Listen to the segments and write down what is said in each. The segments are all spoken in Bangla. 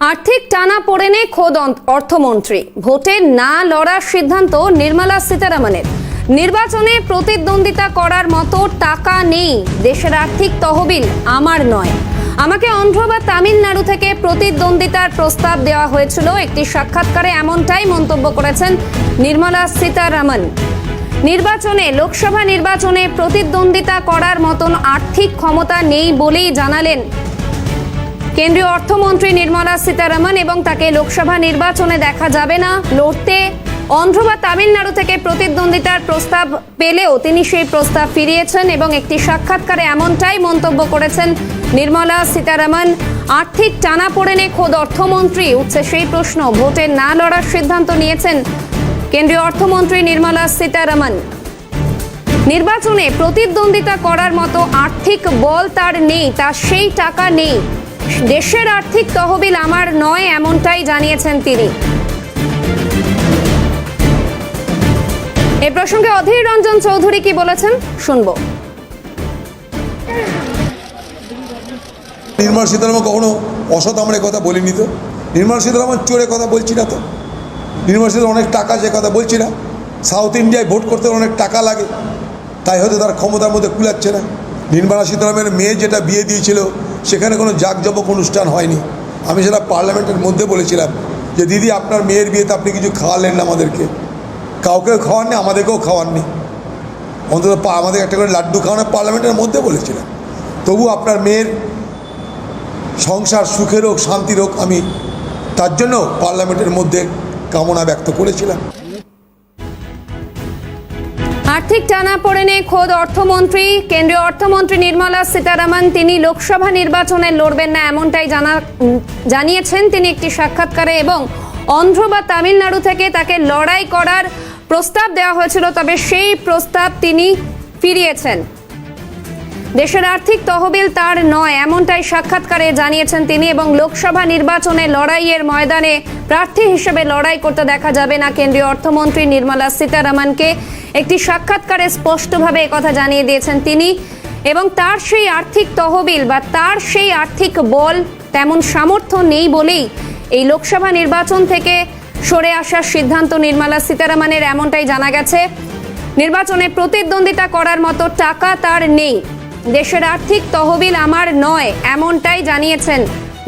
আর্থিক টানা পড়েনে খোদ অর্থমন্ত্রী। ভোটে না লড়ার সিদ্ধান্ত নির্মলা সীতারামনের। নির্বাচনে প্রতিদ্বন্দ্বিতা করার মতো টাকা নেই। দেশের আর্থিক তহবিল আমার নয়। আমাকে অন্ধ্র বা তামিলনাড়ু থেকে প্রতিদ্বন্দ্বিতার প্রস্তাব দেওয়া হয়েছিল। একটি সাক্ষাৎকারে এমনটাই মন্তব্য করেছেন নির্মলা সীতারামন। নির্বাচনে, লোকসভা নির্বাচনে প্রতিদ্বন্দ্বিতা করার মতন আর্থিক ক্ষমতা নেই বলেই জানালেন কেন্দ্রীয় অর্থমন্ত্রী নির্মলা সীতারামন এবং তাকে লোকসভা নির্বাচনে দেখা যাবে না, লড়তে। অন্ধ্র বা তামিলনাড়ু থেকে প্রতিদ্বন্দ্বিতার প্রস্তাব পেলেও তিনি সেই প্রস্তাব ফিরিয়েছেন এবং একটি সাক্ষাৎকারে এমনটাই মন্তব্য করেছেন নির্মলা সীতারামন। আর্থিক টানাপোড়েনে খোদ অর্থমন্ত্রী উঠছে সেই প্রশ্ন, ভোটে না লড়ার সিদ্ধান্ত নিয়েছেন কেন্দ্রীয় অর্থমন্ত্রী নির্মলা সীতারামন। নির্বাচনে প্রতিদ্বন্দ্বিতা করার মতো আর্থিক বল তার নেই তার সেই টাকা নেই। দেশের আর্থিক তহবিল আমার নয়, এমনটাই জানিয়েছেন তিনি। এ প্রসঙ্গে অধীর রঞ্জন চৌধুরী কি বলেছেন, শুনব। নির্মলা সীতারামন কখনো অসৎ আমরা কথা বলিনি তো? নির্মলা সীতারামন চোরে কথা বলছি না তো? নির্মলা সীতারামন অনেক টাকা যে কথা বলছি না? সাউথ ইন্ডিয়ায় ভোট করতে অনেক টাকা লাগে। তাই হয়তো তার ক্ষমতার মধ্যে কুলাচ্ছে না। নির্মলা সীতারামের মেয়ে যেটা বিয়ে দিয়েছিল সেখানে কোনো জাঁকজমক অনুষ্ঠান হয়নি। আমি সেটা পার্লামেন্টের মধ্যে বলেছিলাম যে, দিদি, আপনার মেয়ের বিয়েতে আপনি কিছু খাওয়ালেন না আমাদেরকে। কাউকেও খাওয়াননি, আমাদেরকেও খাওয়াননি। অন্তত আমাদের একটা করে লাড্ডু খাওয়ানো পার্লামেন্টের মধ্যে বলেছিলাম। তবু আপনার মেয়ের সংসার সুখের হোক, শান্তির হোক, আমি তার জন্য পার্লামেন্টের মধ্যে কামনা ব্যক্ত করেছিলাম। আর্থিক টানা পড়েনে খোদ অর্থমন্ত্রী। কেন্দ্রীয় অর্থমন্ত্রী নির্মলা সীতারামন, তিনি লোকসভা নির্বাচনে লড়বেন না এমনটাই জানা, জানিয়েছেন তিনি একটি সাক্ষাৎকারে এবং অন্ধ্র বা তামিলনাড়ু থেকে তাকে লড়াই করার প্রস্তাব দেওয়া হয়েছিল, তবে সেই প্রস্তাব তিনি ফিরিয়েছেন। দেশের আর্থিক তহবিল তার নয়, এমনটাই সাক্ষাৎকারে জানিয়েছেন তিনি এবং লোকসভা নির্বাচনে লড়াইয়ের ময়দানে প্রার্থী হিসেবে লড়াই করতে দেখা যাবে না কেন্দ্রীয় অর্থমন্ত্রী নির্মলা সীতারামনকে। একটি সাক্ষাৎকারে স্পষ্টভাবে কথা জানিয়ে দিয়েছেন তিনি এবং তার সেই আর্থিক তহবিল বা তার সেই আর্থিক বল তেমন সামর্থ্য নেই বলেই এই লোকসভা নির্বাচন থেকে সরে আসার সিদ্ধান্ত নির্মলা সীতারামনের, এমনটাই জানা গেছে। নির্বাচনে প্রতিদ্বন্দ্বিতা করার মতো টাকা তার নেই। দেশের আর্থিক তহবিল আমার নয়, এমনটাই জানিয়েছেন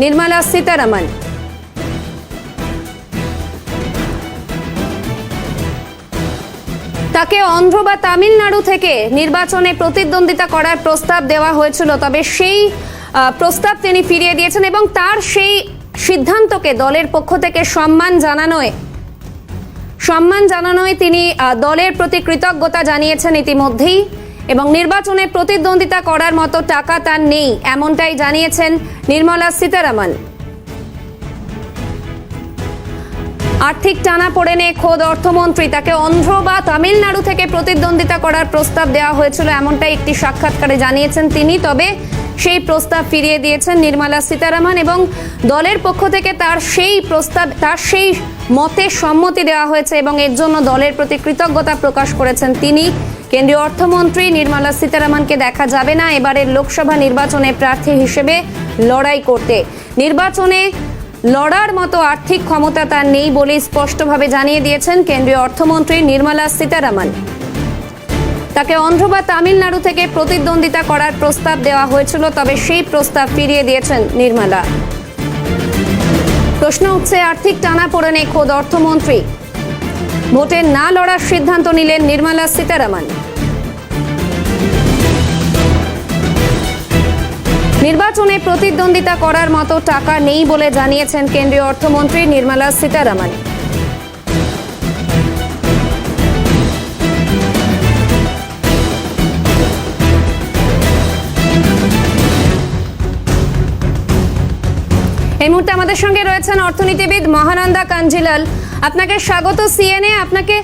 নির্মলা সীতারামন। তাকে অন্ধ্র বা তামিলনাড়ু থেকে নির্বাচনে প্রতিদ্বন্দ্বিতা করার প্রস্তাব দেওয়া হয়েছিল, তবে সেই প্রস্তাব তিনি ফিরিয়ে দিয়েছেন এবং তার সেই সিদ্ধান্তকে দলের পক্ষ থেকে সম্মান জানানোয় সম্মান জানানোয় তিনি দলের প্রতি কৃতজ্ঞতা জানিয়েছেন ইতিমধ্যেই। এবং নির্বাচনে প্রতিদ্বন্দ্বিতা করার মতো টাকা তার নেই, এমনটাই জানিয়েছেন নির্মলা সীতারামন। আর্থিক টানা পড়েনে খোদ অর্থমন্ত্রী তাকে অন্ধ্র বা তামিলনাড়ু থেকে প্রতিদ্বন্দ্বিতা করার প্রস্তাব দেওয়া হয়েছিল, এমনটাই একটি সাক্ষাৎকারে জানিয়েছেন তিনি। তবে সেই প্রস্তাব ফিরিয়ে দিয়েছেন নির্মলা সীতারামন এবং দলের পক্ষ থেকে তার সেই প্রস্তাব, তার সেই মতে সম্মতি দেওয়া হয়েছে এবং এর জন্য দলের প্রতি কৃতজ্ঞতা প্রকাশ করেছেন তিনি। কেন্দ্রীয় অর্থমন্ত্রী নির্মলা সীতারামনকে দেখা যাবে না। এবারের লোকসভা নির্বাচনে প্রার্থী হিসেবে লড়াই করতে। নির্বাচনে লড়ার মতো আর্থিক ক্ষমতা তার নেই বলে স্পষ্টভাবে জানিয়ে দিয়েছেন কেন্দ্রীয় অর্থমন্ত্রী নির্মলা সীতারামন। তাকে অন্ধ্র বা তামিলনাড়ু থেকে প্রতিদ্বন্দ্বিতা করার প্রস্তাব দেওয়া হয়েছিল, তবে সেই প্রস্তাব ফিরিয়ে দিয়েছেন নির্মলা। প্রশ্ন উঠছে, আর্থিক টানাপোড়েনে খোদ অর্থমন্ত্রী ভোটে না লড়ার সিদ্ধান্ত নিলেন নির্মলা সীতারামন। নির্বাচনে প্রতিদ্বন্দ্বিতা করার মতো টাকা নেই বলে জানিয়েছেন কেন্দ্রীয় অর্থমন্ত্রী নির্মলা সীতারামন। এই মুহূর্তে আমাদের সঙ্গে রয়েছেন অর্থনীতিবিদ মহানন্দা কাঞ্জিলাল। আপনাকে স্বাগত সিএনএ আপনাকে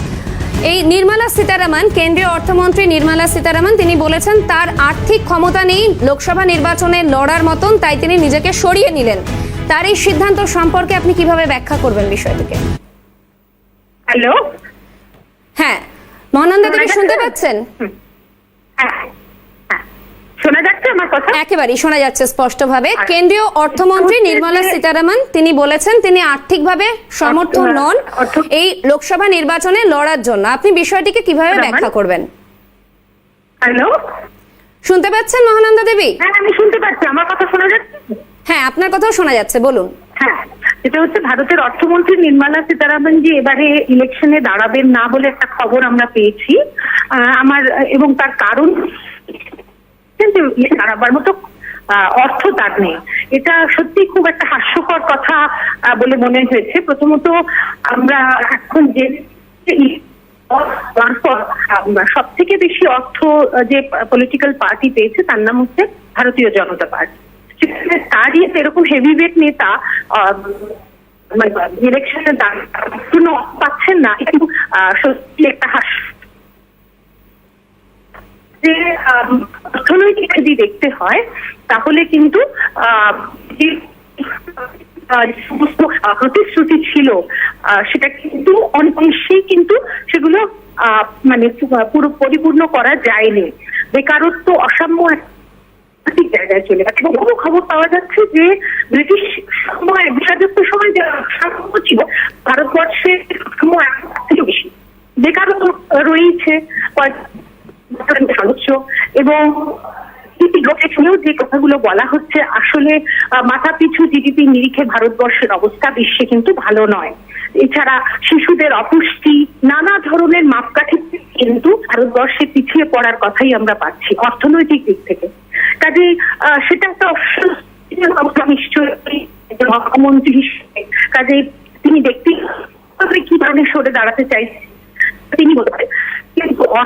এই নির্মলা সীতারামন কেন্দ্রীয় অর্থমন্ত্রী নির্মলা সীতারামন তিনি বলেছেন তার আর্থিক ক্ষমতা নেই লোকসভা নির্বাচনে লড়ার মতন তাই তিনি নিজেকে সরিয়ে নিলেন। তার এই সিদ্ধান্ত সম্পর্কে আপনি কীভাবে ব্যাখ্যা করবেন বিষয়টিকে? হ্যালো? হ্যাঁ মহানন্দা শুনতে পাচ্ছেন? হ্যাঁ হ্যাঁ। শোনা যাচ্ছে আমার কথা? একেবারেই শোনা যাচ্ছে স্পষ্টভাবে। কেন্দ্রীয় অর্থমন্ত্রী নির্মলা সীতারামন তিনি বলেছেন তিনি আর্থিকভাবে সমর্থন অর্থ- নন এই লোকসভা নির্বাচনে লড়ার জন্য। আপনি বিষয়টিকে কীভাবে ব্যাখ্যা করবেন? হ্যালো? শুনতে পাচ্ছেন মহানন্দা দেবী? হ্যাঁ আমি শুনতে পাচ্ছি। আমার কথা শোনা যাচ্ছে? হ্যাঁ আপনার কথাও শোনা যাচ্ছে বলুন। হ্যাঁ এটা হচ্ছে ভারতের অর্থমন্ত্রী নির্মলা সীতারামন জি এবারে ইলেকশনে দাঁড়াবেন না বলে একটা খবর আমরা পেয়েছি। আমার এবং তার কারণ যে ইয়ে দাঁড়াবার মতো অর্থ তার নেই। এটা সত্যি খুব একটা হাস্যকর কথা বলে মনে হয়েছে। প্রথমত আমরা এখন যে সব থেকে বেশি অর্থ যে পলিটিক্যাল পার্টি পেয়েছে, তার নাম হচ্ছে ভারতীয় জনতা পার্টি। সেখানে তারই এরকম হেভিওয়েট নেতা ইলেকশনে কোনো পাচ্ছেন না। কিন্তু সত্যি একটা যে অর্থনৈতিক যদি দেখতে হয়, তাহলে কিন্তু সমস্ত প্রতিশ্রুতি ছিল সেটা কিন্তু অনেকাংশেই কিন্তু সেগুলো মানে পুরো পরিপূর্ণ করা যায়নি। বেকারত্ব অসাম্য ঠিক জায়গায় চলে গেছে। বহু খবর পাওয়া যাচ্ছে যে, ব্রিটিশ সময় বিষাদত্ত সময় যে সাম্য ছিল ভারতবর্ষে সাম্য এখন তার থেকেও বেশি। বেকারত্ব রয়েছে এবং লোকেশনেও যে কথাগুলো বলা হচ্ছে, আসলে মাথা পিছু জিডিপি নিরিখে ভারতবর্ষের অবস্থা বিশ্বে কিন্তু ভালো নয়। এছাড়া শিশুদের অপুষ্টি, নানা ধরনের মাপকাঠি কিন্তু ভারতবর্ষে পিছিয়ে পড়ার কথাই আমরা পাচ্ছি, অর্থনৈতিক দিক থেকে। কাজে সেটা একটা অবস্থা নিশ্চয়ই অর্থমন্ত্রী হিসেবে। কাজে তিনি ব্যক্তি কি ধরনের সরে দাঁড়াতে চাইছেন, তিনি বলতে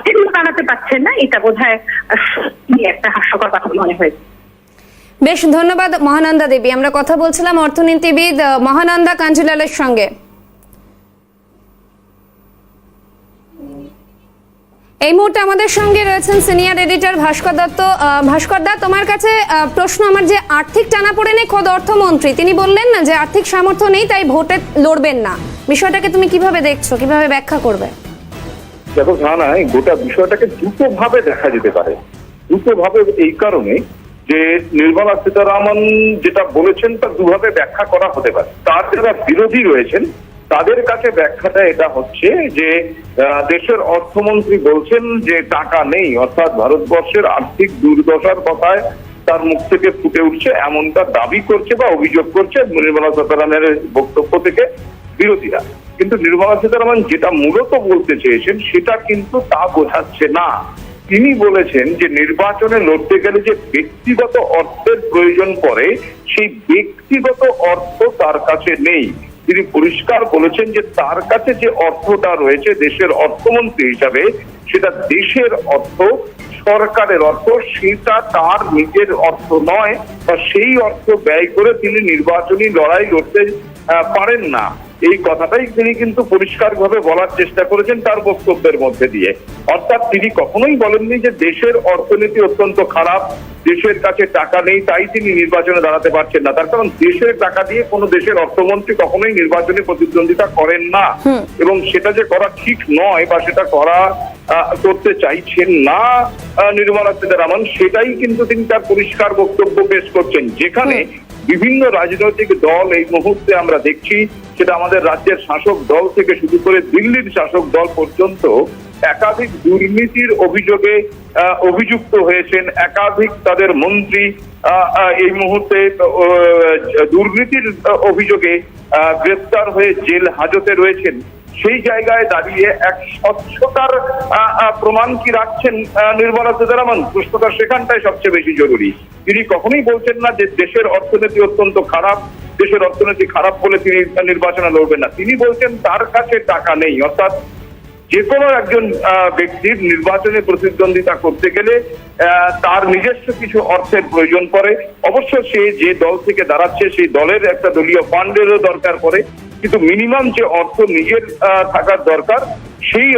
কিন্তু দাঁড়াতে পারছেন না, এটা বোধ হয় একটা হাস্যকর কথা মনে হয়েছে। বেশ, ধন্যবাদ মহানন্দা দেবী। আমরা কথা বলছিলাম অর্থনীতিবিদ মহানন্দা কাঞ্জিলালের সঙ্গে। এই মুহূর্তে আমাদের সঙ্গে রয়েছেন সিনিয়র এডিটর ভাস্কর দত্ত। ভাস্কর দা, তোমার কাছে প্রশ্ন আমার যে আর্থিক টানা পড়ে টানাপোড়েনে খোদ অর্থমন্ত্রী, তিনি বললেন না যে আর্থিক সামর্থ্য নেই, তাই ভোটে লড়বেন না। বিষয়টাকে তুমি কীভাবে দেখছ, কীভাবে ব্যাখ্যা করবে? দেখো নাই গোটা বিষয়টাকে দুটো ভাবে দেখা যেতে পারে। দুটো ভাবে এই কারণে যে নির্মলা সীতারামন যেটা বলেছেন তা দুভাবে ব্যাখ্যা করা হতে পারে। তার যারা বিরোধী রয়েছেন, তাদের কাছে ব্যাখ্যাটা এটা হচ্ছে যে দেশের অর্থমন্ত্রী বলছেন যে টাকা নেই, অর্থাৎ ভারতবর্ষের আর্থিক দুর্দশার কথায় তার মুখ থেকে ফুটে উঠছে, এমনটা দাবি করছে বা অভিযোগ করছে নির্মলা সীতারামনের বক্তব্য থেকে বিরোধীরা। কিন্তু নির্মলা সীতারামন যেটা মূলত বলতে চেয়েছেন, সেটা কিন্তু তা বোঝাচ্ছে না। তিনি বলেছেন যে নির্বাচনে লড়তে গেলে যে ব্যক্তিগত অর্থের প্রয়োজন পড়ে, সেই ব্যক্তিগত অর্থ তার কাছে নেই। তিনি পরিষ্কার বলেছেন যে তার কাছে যে অর্থটা রয়েছে দেশের অর্থমন্ত্রী হিসাবে, সেটা দেশের অর্থ, সরকারের অর্থ, সেটা তার নিজের অর্থ নয়, বা সেই অর্থ ব্যয় করে তিনি নির্বাচনী লড়াই লড়তে পারেন না। এই কথাটাই তিনি কিন্তু পরিষ্কারভাবে বলার চেষ্টা করেছেন তার বক্তব্যের মধ্যে দিয়ে। অর্থাৎ তিনি কখনোই বলেননি যে দেশের অর্থনীতি অত্যন্ত খারাপ দেশের কাছে টাকা নেই তাই তিনি নির্বাচনে দাঁড়াতে পারছেন না। তার কারণ দেশের টাকা দিয়ে কোনো দেশের অর্থমন্ত্রী কখনোই নির্বাচনে প্রতিদ্বন্দ্বিতা করেন না। এবং সেটা যে করা ঠিক নয় বা সেটা করা করতে চাইছেন না নির্মলা সীতারামন সেটাই কিন্তু তিনি তার পরিষ্কার বক্তব্য পেশ করছেন। যেখানে বিভিন্ন রাজনৈতিক দল এই মুহূর্তে আমরা দেখছি, সেটা আমাদের রাজ্যের শাসক দল থেকে শুরু করে দিল্লির শাসক দল পর্যন্ত একাধিক দুর্নীতির অভিযোগে অভিযুক্ত হয়েছেন। একাধিক তাদের মন্ত্রী এই মুহূর্তে দুর্নীতির অভিযোগে গ্রেফতার গ্রেপ্তার হয়ে জেল হাজতে রয়েছেন। সেই জায়গায় দাঁড়িয়ে এক স্বচ্ছতার প্রমাণ কি রাখছেন নির্মলা সীতারামন? সুস্থতা সেখানটাই সবচেয়ে বেশি জরুরি। তিনি কখনোই বলছেন না যে দেশের অর্থনীতি অত্যন্ত খারাপ, দেশের অর্থনীতি খারাপ বলে তিনি নির্বাচনে লড়বেন না। তিনি বলছেন তার কাছে টাকা নেই, অর্থাৎ যে কোনো একজন ব্যক্তির নির্বাচনে প্রতিদ্বন্দ্বিতা করতে গেলে তার নিজস্ব কিছু অর্থের প্রয়োজন পড়ে। অবশ্য সে যে দল থেকে দাঁড়াচ্ছে, সেই দলের একটা দলীয় ফান্ডেরও দরকার পড়ে। কিন্তু মিনিমাম যে অর্থ নিজের থাকার দরকার সেই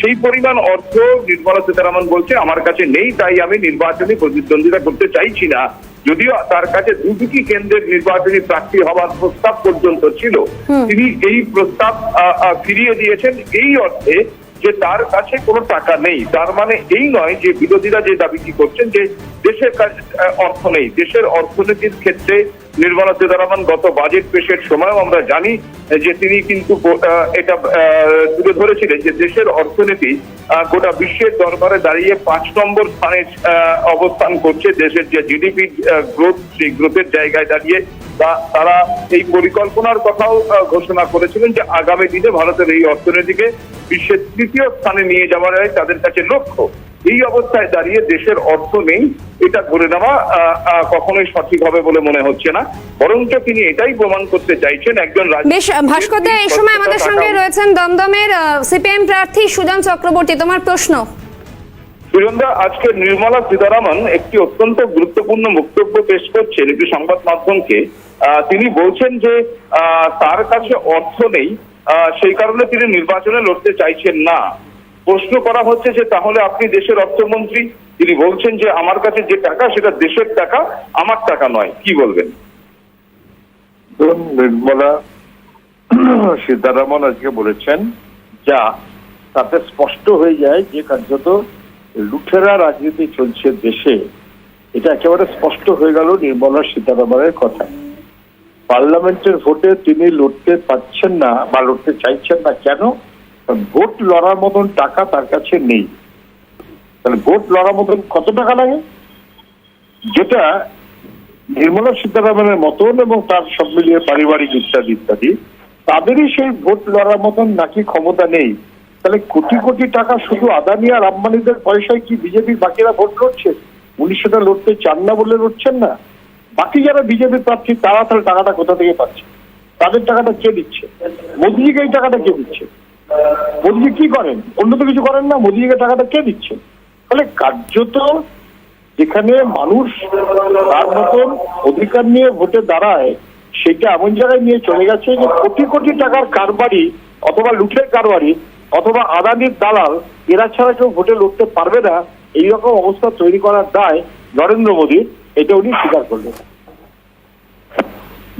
সেই পরিমাণ অর্থ নির্মলা সীতারামন বলছে আমার কাছে নেই তাই আমি নির্বাচনী প্রতিদ্বন্দ্বিতা করতে চাইছি না। যদিও তার কাছে দুটি কেন্দ্রের নির্বাচনী প্রার্থী হওয়ার প্রস্তাব পর্যন্ত ছিল। তিনি এই প্রস্তাব ফিরিয়ে দিয়েছেন এই অর্থে যে তার কাছে কোনো টাকা নেই। তার মানে এই নয় যে বিরোধীরা যে দাবিটি করছেন যে দেশের অর্থ নেই। দেশের অর্থনীতির ক্ষেত্রে নির্মলা সীতারামন গত বাজেট পেশের সময়ও আমরা জানি যে তিনি কিন্তু এটা তুলে ধরেছিলেন যে দেশের অর্থনীতি গোটা বিশ্বের দরবারে দাঁড়িয়ে পাঁচ নম্বর স্থানে অবস্থান করছে দেশের যে জিডিপি গ্রোথ, সেই গ্রোথের জায়গায় দাঁড়িয়ে তা- তারা এই পরিকল্পনার কথাও ঘোষণা করেছিলেন যে আগামী দিনে ভারতের এই অর্থনীতিকে বিশ্বের তৃতীয় স্থানে নিয়ে যাওয়ার তাদের কাছে লক্ষ্য। এই অবস্থায় দাঁড়িয়ে দেশের অর্থ নেই এটা ধরে নেওয়া কখনোই সঠিক হবে বলে মনে হচ্ছে না। বরঞ্চ তিনি এটাই প্রমাণ করতে চাইছেন একজন বেশ ভাস্কর দা এই সময় আমাদের সঙ্গে রয়েছেন দমদমের সিপিএম প্রার্থী সুজন চক্রবর্তী। তোমার প্রশ্ন? সুজনদা আজকে নির্মলা সীতারামন একটি অত্যন্ত গুরুত্বপূর্ণ বক্তব্য পেশ করছেন একটি সংবাদ মাধ্যমকে। আহ, তিনি বলছেন যে আহ, তার কাছে অর্থ নেই আহ, সেই কারণে তিনি নির্বাচনে লড়তে চাইছেন না। প্রশ্ন করা হচ্ছে যে তাহলে আপনি দেশের অর্থমন্ত্রী, তিনি বলছেন যে আমার কাছে যে টাকা, সেটা দেশের টাকা, আমার টাকা নয়। কি বলবেন? নির্মলা, সীতারামন আজকে বলেছেন যা তাতে স্পষ্ট হয়ে যায় যে কার্যত লুঠেরা রাজনীতি চলছে দেশে। এটা একেবারে স্পষ্ট হয়ে গেল নির্মলা সীতারামনের কথা পার্লামেন্টের ভোটে তিনি লড়তে পারছেন না বা লড়তে চাইছেন না কেন? ভোট লড়ার মতন টাকা তার কাছে নেই। তাহলে ভোট লড়ার মতন কত টাকা লাগে? যেটা নির্মলা সীতারামনের মতন এবং তার সব মিলিয়ে পারিবারিক ইত্যাদি ইত্যাদি, তাদেরই সেই ভোট লড়ার মতন নাকি ক্ষমতা নেই? তাহলে কোটি কোটি টাকা শুধু আদানি আর আম্বানিদের পয়সায় কি বিজেপির বাকিরা ভোট লড়ছে? উনি সেটা লড়তে চান না বলে লড়ছেন না। বাকি যারা বিজেপি প্রার্থী, তারা তাহলে টাকাটা কোথা থেকে পাচ্ছে? তাদের টাকাটা কে দিচ্ছে? মোদিজিকে এই টাকাটা কে দিচ্ছে? মোদিজি কি করেন? অন্য তো কিছু করেন না, মোদিজিকে টাকাটা কে দিচ্ছে? তাহলে কার্যত যেখানে মানুষ তার মতন অধিকার নিয়ে ভোটে দাঁড়ায়, সেটা এমন জায়গায় নিয়ে চলে গেছে যে কোটি কোটি টাকার কারবারি অথবা লুঠের কারবারি অথবা আদানির দালাল, এরা ছাড়া কেউ ভোটে লড়তে পারবে না। এইরকম অবস্থা তৈরি করার দায় নরেন্দ্র মোদীর এটা উনি স্বীকার করলেন।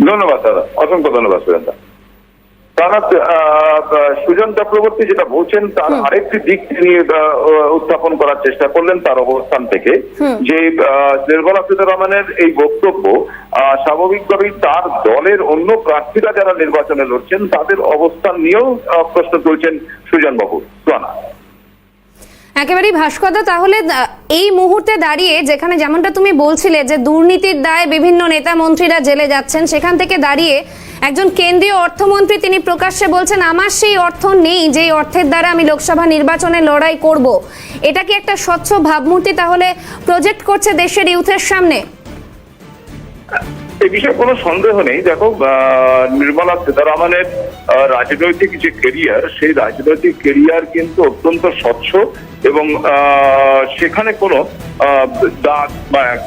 ধন্যবাদ দাদা। অসংখ্য ধন্যবাদ সুজন দা তারা সুজন চক্রবর্তী যেটা বলছেন তার আরেকটি দিক তিনি উত্থাপন করার চেষ্টা করলেন তার অবস্থান থেকে। যে নির্মলা সীতারামনের এই বক্তব্য আহ, স্বাভাবিকভাবেই তার দলের অন্য প্রার্থীরা যারা নির্বাচনে লড়ছেন তাদের অবস্থান নিয়েও প্রশ্ন তুলছেন সুজন বাবু। সোয়ানা একেবারেই ভাস্করদা তাহলে এই মুহূর্তে দাঁড়িয়ে যেখানে যেমনটা তুমি বলছিলে যে দুর্নীতির দায় বিভিন্ন নেতা মন্ত্রীরা জেলে যাচ্ছেন, সেখান থেকে দাঁড়িয়ে একজন কেন্দ্রীয় অর্থমন্ত্রী তিনি প্রকাশ্যে বলছেন, আমার সেই অর্থ নেই যেই অর্থের দ্বারা আমি লোকসভা নির্বাচনে লড়াই করব। এটা কি একটা স্বচ্ছ ভাবমূর্তি তাহলে প্রজেক্ট করছে দেশের ইউথের সামনে? এ বিষয়ে কোনো সন্দেহ নেই। দেখো নির্মলা সীতারামনের রাজনৈতিক যে কেরিয়ার সেই রাজনৈতিক কেরিয়ার কিন্তু অত্যন্ত স্বচ্ছ এবং সেখানে কোনো দাগ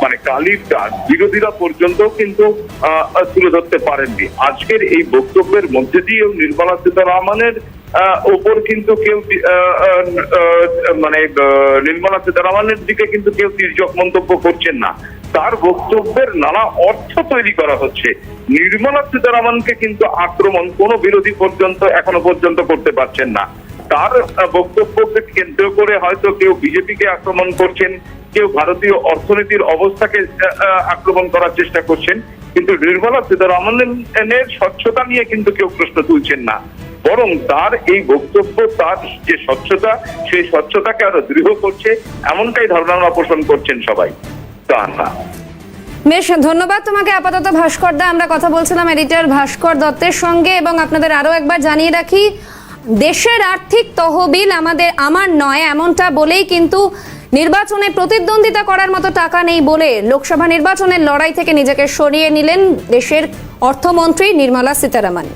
মানে কালির দাগ বিরোধীরা পর্যন্ত কিন্তু তুলে ধরতে পারেননি। আজকের এই বক্তব্যের মধ্যে দিয়েও নির্মলা সীতারামনের ওপর কিন্তু কেউ মানে নির্মলা সীতারামনের দিকে কিন্তু কেউ তির্যক মন্তব্য করছেন না। তার বক্তব্যের নানা অর্থ তৈরি করা হচ্ছে। নির্মলা সীতারামনকে কিন্তু আক্রমণ কোন বিরোধী পর্যন্ত এখনও পর্যন্ত করতে পারছেন না। তার বক্তব্যকে কেন্দ্র করে হয়তো কেউ বিজেপিকে আক্রমণ করছেন, কেউ ভারতীয় অর্থনীতির অবস্থাকে আক্রমণ করার চেষ্টা করছেন, কিন্তু নির্মলা সীতারামনের স্বচ্ছতা নিয়ে কিন্তু কেউ প্রশ্ন তুলছেন না। বরং তার এই বক্তব্য, তার যে স্বচ্ছতা, সেই স্বচ্ছতাকে আরও দৃঢ় করছে, এমনটাই ধারণা পোষণ করছেন সবাই। বেশ, ধন্যবাদ তোমাকে। আপাতত ভাস্কর দা, আমরা কথা বলছিলাম এডিটর ভাস্কর দত্তের সঙ্গে এবং আপনাদের আরও একবার জানিয়ে রাখি, দেশের আর্থিক তহবিল আমাদের আমার নয়, এমনটা বলেই কিন্তু নির্বাচনে প্রতিদ্বন্দ্বিতা করার মতো টাকা নেই বলে লোকসভা নির্বাচনের লড়াই থেকে নিজেকে সরিয়ে নিলেন দেশের অর্থমন্ত্রী নির্মলা সীতারামন।